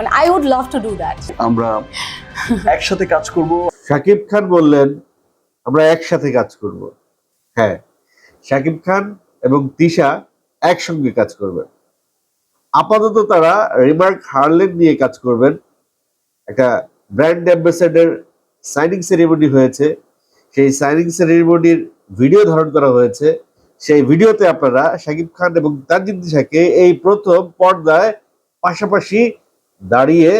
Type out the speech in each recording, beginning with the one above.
মানে I would love to do that আমরা একসাথে কাজ করব। শাকিব খান বললেন আমরা একসাথে কাজ করব। হ্যাঁ শাকিব খান এবং তিশা একসঙ্গে কাজ করবেন। আপাতত তারা রিমার্ক হার্লেন নিয়ে কাজ করবেন। একটা ব্র্যান্ড অ্যাম্বাসেডার সাইনিং সেরিমনি হয়েছে। সেই সাইনিং সেরিমনির ভিডিও ধারণ করা হয়েছে। সেই ভিডিওতে আপনারা শাকিব খান এবং তানজিদ দিশাকে এই প্রথম পর্দায় পাশাপাশি দাঁড়িয়ে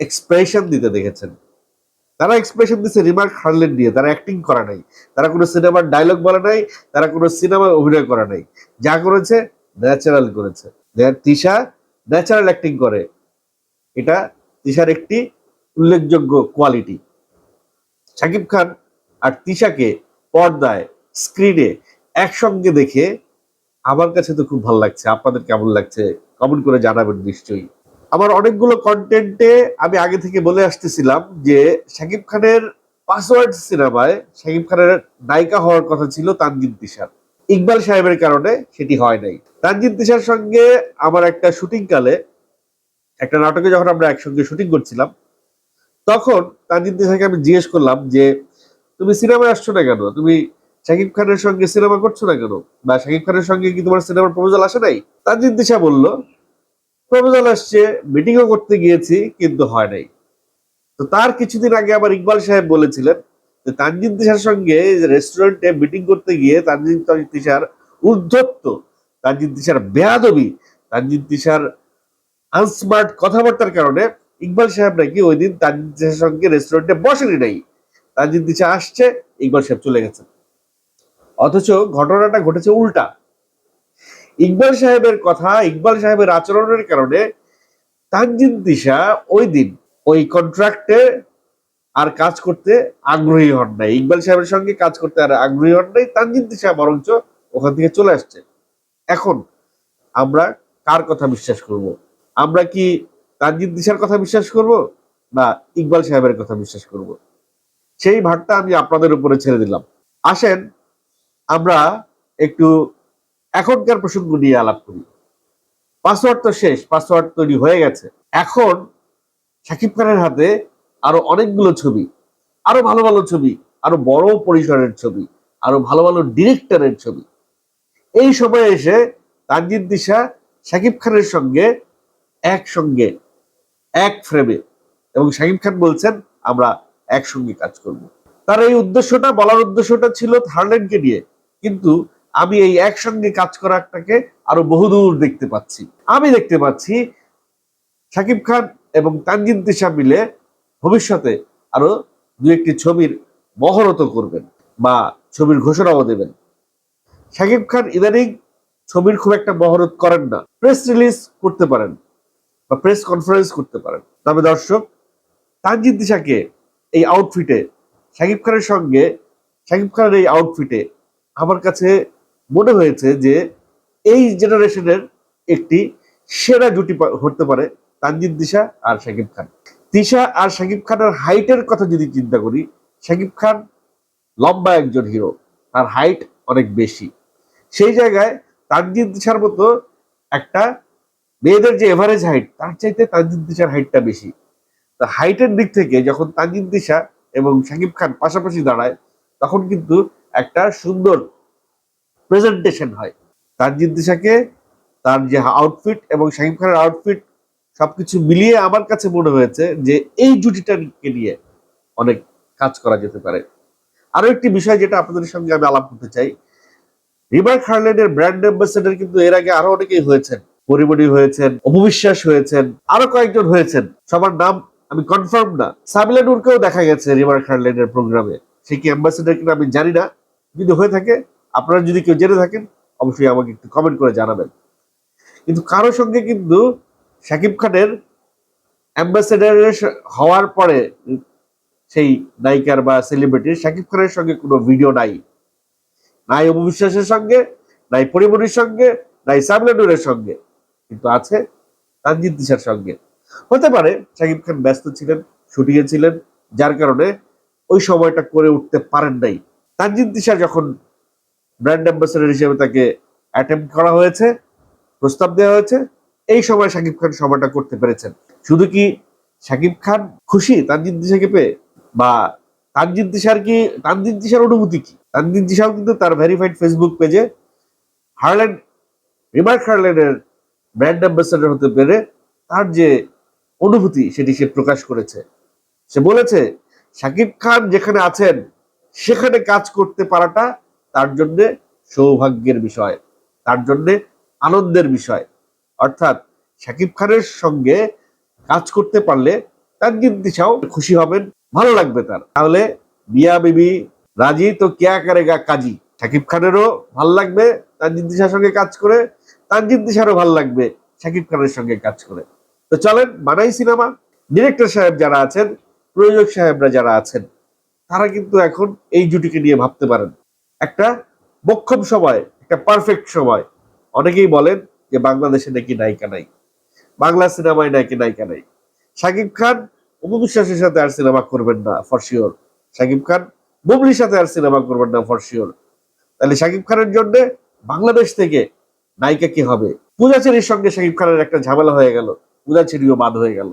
এক্সপ্রেশন দিতে দেখেছেন। তারা এক্সপ্রেশন দিচ্ছে রিমার্ক হারলেন নিয়ে, তারা অ্যাক্টিং করা নাই। তারা কোনো সিনেমার ডায়লগ বলে নাই, তারা কোনো সিনেমায় অভিনয় করা নাই। যা করেছে ন্যাচারাল করেছে। তিশা ন্যাচারাল অ্যাক্টিং করে। এটা তিশার একটি উল্লেখযোগ্য কোয়ালিটি শাকিব খান আর তিশাকে পর্দায় স্ক্রিনে একসঙ্গে দেখে আমার কাছে তো খুব ভালো লাগছে। আপনাদের কেমন লাগছে? কমেন্ট করে জানাবেন নিশ্চয়ই। আমার অনেকগুলো কন্টেন্টে আমি আগে থেকে বলে আসতেছিলাম যে শাকিব খানের পাসওয়ার্ড সিনেমায় শাকিব খানের নায়িকা হওয়ার কথা ছিল তানজিন তিশার। ইকবাল সাহেবের কারণে সেটি হয় নাই। তানজিন তিশার সঙ্গে আমার একটা শুটিং কালে, একটা নাটকে যখন আমরা একসঙ্গে শুটিং করছিলাম, তখন তানজিন তিশাকে আমি জিজ্ঞেস করলাম যে, তুমি সিনেমায় আসছো না কেন? তুমি শাকিব খানের সঙ্গে সিনেমা করছ না কেন? বা শাকিব খানের সঙ্গে কি তোমার সিনেমার প্রপোজাল আসে নাই? তানজিন তিশা বলল প্রপোজাল আসছে মিটিংও করতে গিয়েছি, কিন্তু হয় নাই। তো তার কিছুদিন আগে আবার ইকবাল সাহেব বলেছিলেন যে তানজিন তিশার সঙ্গে রেস্টুরেন্টে মিটিং করতে গিয়ে তানজিন তিশার উদ্ধত্ত তানজিন তিশার বেয়াদবি, তানজিন তিশার আনস্মার্ট কথাবার্তার কারণে ইকবাল সাহেব নাকি ওই দিন তানজিন তিশার সঙ্গে রেস্টুরেন্টে বসেনি নাই। তানজিন তিশা আসছে, ইকবাল সাহেব চলে গেছেন। অথচ ঘটনাটা ঘটেছে উল্টা। ইকবাল সাহেবের কথা, ইকবাল সাহেবের আচরণের কারণে তানজিন দিশা ওই দিন ওই কন্ট্রাক্টে আর কাজ করতে আগ্রহী হন নাই। ইকবাল সাহেবের সঙ্গে কাজ করতে আর আগ্রহী হন নাই, তানজিন দিশা বরঞ্চ ওখান থেকে চলে আসছে। এখন আমরা কার কথা বিশ্বাস করব? আমরা কি তানজিন দিশার কথা বিশ্বাস করব না ইকবাল সাহেবের কথা বিশ্বাস করব? সেই ভাগটা আমি আপনাদের উপরে ছেড়ে দিলাম। আসেন, আমরা একটু এখনকার প্রসঙ্গ নিয়ে আলাপ করি। পাসওয়ার্ড তো শেষ পাসওয়ার্ড তৈরি হয়ে গেছে। এখন শাকিব খানের হাতে আরও অনেকগুলো ছবি, আরও ভালো ভালো ছবি, আরও বড় পরিসরের ছবি, আরও ভালো ভালো ডিরেক্টরের ছবি। এই সময় এসে তানজিদ দিশা শাকিব খানের সঙ্গে একসঙ্গে, এক ফ্রেমে এবং শাকিব খান বলছেন, আমরা একসঙ্গে কাজ করব। তার এই উদ্দেশ্যটা, বলার উদ্দেশ্যটা ছিল থার্ল্যান্ডকে নিয়ে। কিন্তু আমি এই একসঙ্গে কাজ করাটাকে আরও বহুদূর দেখতে পাচ্ছি। আমি দেখতে পাচ্ছি শাকিব খান এবং তানজিন তিশা মিলে ভবিষ্যতে আরও দু একটি ছবির মহরত করবেন বা ছবির ঘোষণাও দেবেন। শাকিব খান ইদানিং ছবির খুব একটা মহরত করেন না। প্রেস রিলিজ করতে পারেন বা প্রেস কনফারেন্স করতে পারেন। তবে দর্শক, তানজিন তিশাকে এই আউটফিটে শাকিব খানের সঙ্গে শাকিব খানের এই আউটফিটে আমার কাছে মনে হয়েছে যে এই জেনারেশনের একটি সেরা জুটি হতে পারে তানজিদ দিশা আর শাকিব খান। দিশা আর শাকিব খানের হাইটের কথা যদি চিন্তা করি, শাকিব খান লম্বা একজন হিরো তার হাইট অনেক বেশি। সেই জায়গায় তানজিদ দিশার মতো একটা মেয়েদের যে এভারেজ হাইট তার চাইতে তানজিদ দিশার হাইটটা বেশি। তো হাইটের দিক থেকে যখন তানজিদ দিশা এবং শাকিব খান পাশাপাশি দাঁড়ায়, তখন কিন্তু একটা সুন্দর প্রেজেন্টেশন হয়। তানজিদ দিশাকে তার যে আউটফিট এবং শাকিব খানের আউটফিট সবকিছু মিলিয়ে আমার কাছে মনে হয়েছে যে এই জুটিটাকে নিয়ে অনেক কাজ করা যেতে পারে। আরও একটি বিষয় যেটা আপনাদের সঙ্গে আমি আলাপ করতে চাই রিভার খার্লেনের ব্র্যান্ড অ্যাম্বাসেডার কিন্তু এর আগে আরও অনেকেই হয়েছেন। পরিমণি হয়েছেন, অপবিশ্বাস হয়েছেন আরও কয়েকজন হয়েছেন। সবার নাম আমি কনফার্ম না। সাবিলা নূরকেও দেখা গেছে রিভার খার্লেনের প্রোগ্রামে সে কি অ্যাম্বাসেডার কিনা আমি জানি না। যদি হয়ে থাকে আপনারা যদি কেউ জেনে থাকেন, অবশ্যই আমাকে একটু কমেন্ট করে জানাবেন। কিন্তু কারও সঙ্গে কিন্তু শাকিব খানের অ্যাম্বাসেডার হওয়ার পরে সেই নায়িকার বা সেলিব্রিটির শাকিব খানের সঙ্গে কোনো ভিডিও নাই। নাই অপবিশ্বাসের সঙ্গে, নাই পরিমণির সঙ্গে, নাই সামলানুরের সঙ্গে, কিন্তু আছে তানজিদ দিশার সঙ্গে। হতে পারে শাকিব খান ব্যস্ত ছিলেন, শুটিংয়ে ছিলেন, যার কারণে ওই সময়টা করে উঠতে পারেন নাই। তানজিদ দিশা যখন ব্র্যান্ড অ্যাম্বাসেডর হিসেবে তাকে অ্যাটেম্প করা হয়েছে, প্রস্তাব দেওয়া হয়েছে। এই সময় শাকিব খান সময়টা করতে পেরেছেন। শুধু কি শাকিব খান খুশি তানজিদ দিশাকে পেয়ে? বা তানজিদ দিশার কি, তানজিদ দিশার অনুভূতি কি? তানজিদ দিশাও কিন্তু তার ভেরিফাইড ফেসবুক পেজে হারল্যান্ড রিমার্ক হারল্যান্ডের ব্র্যান্ড অ্যাম্বাসেডর হতে পেরে তার যে অনুভূতি সেটি সে প্রকাশ করেছে। সে বলেছে, শাকিব খান যেখানে আছেন, সেখানে কাজ করতে পারাটা তার জন্যে সৌভাগ্যের বিষয়, তার জন্যে আনন্দের বিষয়। অর্থাৎ শাকিব খানের সঙ্গে কাজ করতে পারলে তানজিদ দিশাও খুশি হবেন, ভালো লাগবে তার। তাহলে বিয়া বিবি রাজি তো কেয়া করেগা কাজী। শাকিব খানেরও ভালো লাগবে তানজিদ দিশার সঙ্গে কাজ করে তানজিদ দিশারও ভালো লাগবে শাকিব খানের সঙ্গে কাজ করে। তো চলেন, বানাই সিনেমা। ডিরেক্টর সাহেব যারা আছেন, প্রযোজক সাহেবরা যারা আছেন, তারা কিন্তু এখন এই জুটিকে নিয়ে ভাবতে পারেন। একটা মক্ষম সময়, একটা পারফেক্ট সময়। অনেকেই বলেন যে বাংলাদেশে নাকি নায়িকা নাই। বাংলা সিনেমায় নাকি নায়িকা নাই। শাকিব খান উপবিশ্বাসের সাথে আর সিনেমা করবেন না ফর শিওর শাকিব খান বুবলির সাথে আর সিনেমা করবেন না ফর শিওর তাহলে শাকিব খানের জন্য বাংলাদেশ থেকে নায়িকা কি হবে? পূজাচেরির সঙ্গে শাকিব খানের একটা ঝামেলা হয়ে গেল। পূজাচেরিও বাদ হয়ে গেল।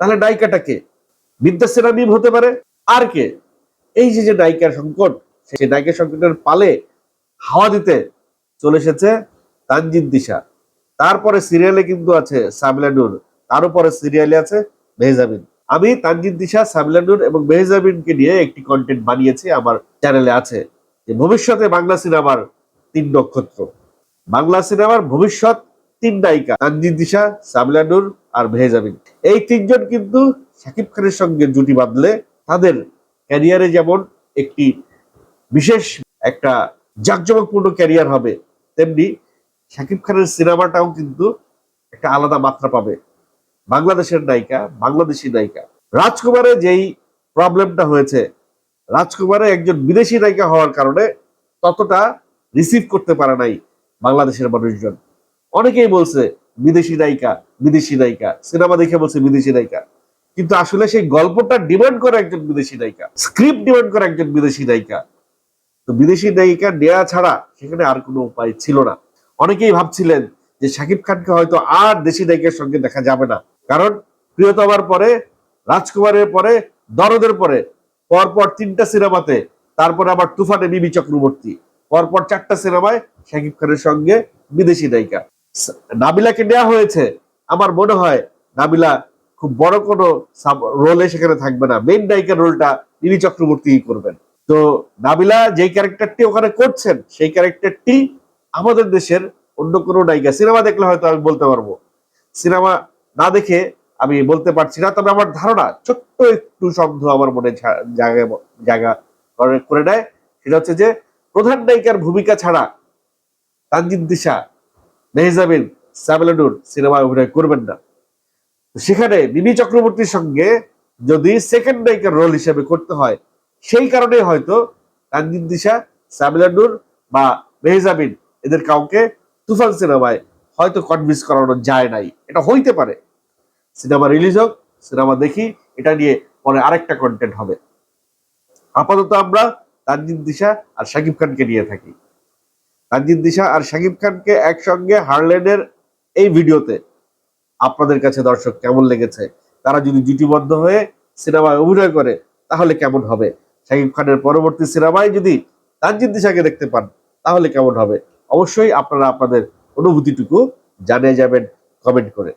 তাহলে নায়িকাটা কে? বিদ্যা সেরামিম হতে পারে। আর কে? এই যে যে নায়িকার সংকট সেই নায়িকা সংকটের পালে হাওয়া দিতে চলে এসেছে তানজিদ দিশা। তারপরে সিরিয়ালে কিন্তু আছে সামিলা নূর তার উপরে সিরিয়ালে আছে মেহজাবিন আমি তানজিদ দিশা, সামিলা নূর এবং মেহজাবিনকে নিয়ে একটি কন্টেন্ট বানিয়েছি, আমার চ্যানেলে আছে, যে ভবিষ্যতে বাংলা সিনেমার তিন নক্ষত্র। বাংলা সিনেমার ভবিষ্যৎ তিন নায়িকা তানজিদ দিশা, সামিলা নূর আর মেহজাবিন এই তিনজন কিন্তু শাকিব খানের সঙ্গে জুটি বাঁধলে তাদের ক্যারিয়ারে যেমন একটি বিশেষ একটা জাঁকজমকপূর্ণ ক্যারিয়ার হবে, তেমনি শাকিব খানের সিনেমাটাও কিন্তু একটা আলাদা মাত্রা পাবে। বাংলাদেশের নায়িকা, বাংলাদেশি নায়িকা। রাজকুমারে যেই প্রবলেমটা হয়েছে, রাজকুমারে একজন বিদেশি নায়িকা হওয়ার কারণে ততটা রিসিভ করতে পারে নাই বাংলাদেশের মানুষজন। অনেকেই বলছে, বিদেশি নায়িকা বিদেশি নায়িকা। সিনেমা দেখে বলছে, বিদেশি নায়িকা। কিন্তু আসলে সেই গল্পটা ডিমান্ড করে একজন বিদেশি নায়িকা। স্ক্রিপ্ট ডিমান্ড করে একজন বিদেশি নায়িকা। তো বিদেশি নায়িকা নেওয়া ছাড়া সেখানে আর কোনো উপায় ছিল না। অনেকেই ভাবছিলেন যে শাকিব খানকে হয়তো আর দেশি নায়িকার সঙ্গে দেখা যাবে না। কারণ প্রিয়তমার পরে, রাজকুমারের পরে, দরদের পরে, পরপর তিনটা সিনেমাতে, তারপরে আবার তুফানে বিবি চক্রবর্তী, পরপর চারটা সিনেমায় শাকিব খানের সঙ্গে বিদেশি নায়িকা। নাবিলাকে নেওয়া হয়েছে, আমার মনে হয় নাবিলা খুব বড় কোনো রোলে সেখানে থাকবে না। মেইন নায়িকার রোলটা বিবি চক্রবর্তী করবেন। তো নাবিলা যেই ক্যারেক্টারটি ওখানে করছেন, সেই ক্যারেক্টারটি আমাদের দেশের অন্য কোনো নায়িকা, সিনেমা দেখলে হয়তো আমি বলতে পারব। সিনেমা না দেখে আমি বলতে পারছি না, তবে আমার ধারণা ছোট্ট একটু সন্দেহ আমার মনে জায়গা জায়গা করে- নেয়। সেটা হচ্ছে যে, প্রধান নায়িকার ভূমিকা ছাড়া তানজিদ দিশা, মেহজাবিন সাবেলানুর সিনেমায় অভিনয় করবেন না। সেখানে বিবি চক্রবর্তীর সঙ্গে যদি সেকেন্ড নায়িকার রোল হিসেবে করতে হয় সেই কারণে হয়তো তানজিদ দিশা সাবিলানুর বা মেহজাবিন এদের কাউকে তুফান সিনেমায় হয়তো কনভিন্স করানো যায় নাই। এটা হইতে পারে। সিনেমা রিলিজ হোক, সিনেমা দেখি, এটা নিয়ে পরে আরেকটা কন্টেন্ট হবে। আপাতত আমরা তানজিদ দিশা আর শাকিব খানকে নিয়ে থাকি। তানজিদ দিশা আর শাকিব খানকে একসঙ্গে হারল্যান্ডের এই ভিডিওতে আপনাদের কাছে দর্শক কেমন লেগেছে, তারা যদি জুটিবদ্ধ হয়ে সিনেমায় অভিনয় করে, তাহলে কেমন হবে? শাকিব খানের পরবর্তী সিনেমায় যদি তানজিদ দিশাকে দেখতে পান, তাহলে কেমন হবে? অবশ্যই আপনারা আপনাদের অনুভূতিটুকু জানিয়ে যাবেন কমেন্ট করে।